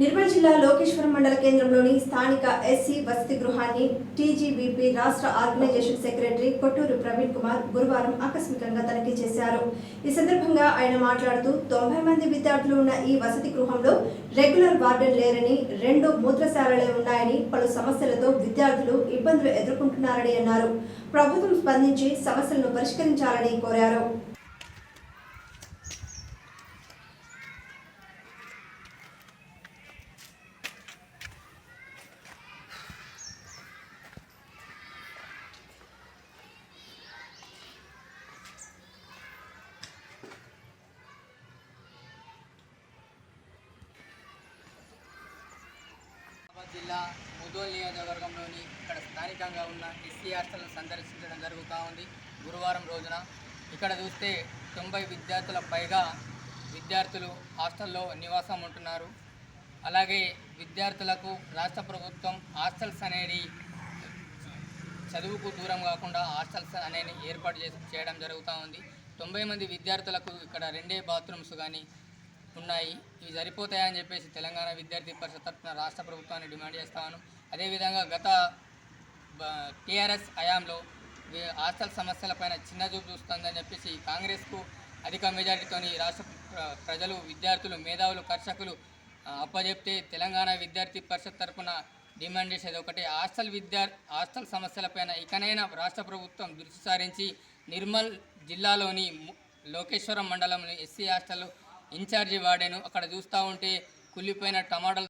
నిర్మల్ జిల్లా లోకేశ్వరం మండల కేంద్రంలోని స్థానిక ఎస్సీ వసతి గృహాన్ని టీజీబీపీ రాష్ట్ర ఆర్గనైజేషన్ సెక్రటరీ కొట్టూరు ప్రవీణ్ కుమార్ గురువారం ఆకస్మికంగా తనిఖీ చేశారు. ఈ సందర్భంగా ఆయన మాట్లాడుతూ తొంభై మంది విద్యార్థులు ఉన్న ఈ వసతి గృహంలో రెగ్యులర్ వార్డెన్ లేరని రెండు మూత్రశాలలే ఉన్నాయని పలు సమస్యలతో విద్యార్థులు ఇబ్బందులు ఎదుర్కొంటున్నారని అన్నారు. ప్రభుత్వం స్పందించి సమస్యలను పరిష్కరించాలని కోరారు. జిల్లా ముదోల్ నియోజకవర్గంలోని ఇక్కడ స్థానికంగా ఉన్న ఎస్సీ హాస్టల్ను సందర్శించడం జరుగుతూ ఉంది. గురువారం రోజున ఇక్కడ చూస్తే తొంభై విద్యార్థుల పైగా విద్యార్థులు హాస్టల్లో నివాసం ఉంటున్నారు. అలాగే విద్యార్థులకు రాష్ట్ర ప్రభుత్వం హాస్టల్స్ అనేది చదువుకు దూరం కాకుండా హాస్టల్స్ అనేది ఏర్పాటు చేసి చేయడం జరుగుతూ ఉంది. తొంభై మంది విద్యార్థులకు ఇక్కడ రెండే బాత్రూమ్స్ కానీ ఉన్నాయి. ఇవి సరిపోతాయని చెప్పేసి తెలంగాణ విద్యార్థి పరిషత్ తరఫున రాష్ట్ర ప్రభుత్వాన్ని డిమాండ్ చేస్తాను. అదేవిధంగా గత టీఆర్ఎస్ హయాంలో వి- హాస్టల్ సమస్యలపైన చిన్న చూపు చూస్తుందని చెప్పేసి కాంగ్రెస్కు అధిక మెజారిటీతోని రాష్ట్ర ప్ర- ప్రజలు విద్యార్థులు మేధావులు కర్షకులు అప్పజెప్తే తెలంగాణ విద్యార్థి పరిషత్ తరఫున డిమాండ్ చేసేది ఒకటి. హాస్టల్ విద్యా హాస్టల్ సమస్యలపైన ఇకనైనా రాష్ట్ర ప్రభుత్వం దృష్టి సారించి నిర్మల్ జిల్లాలోని లోకేశ్వరం మండలంలో ఎస్సీ హాస్టల్ ఇన్ఛార్జి వాడాను. అక్కడ చూస్తూ ఉంటే కుళ్ళిపోయిన టమాటాలు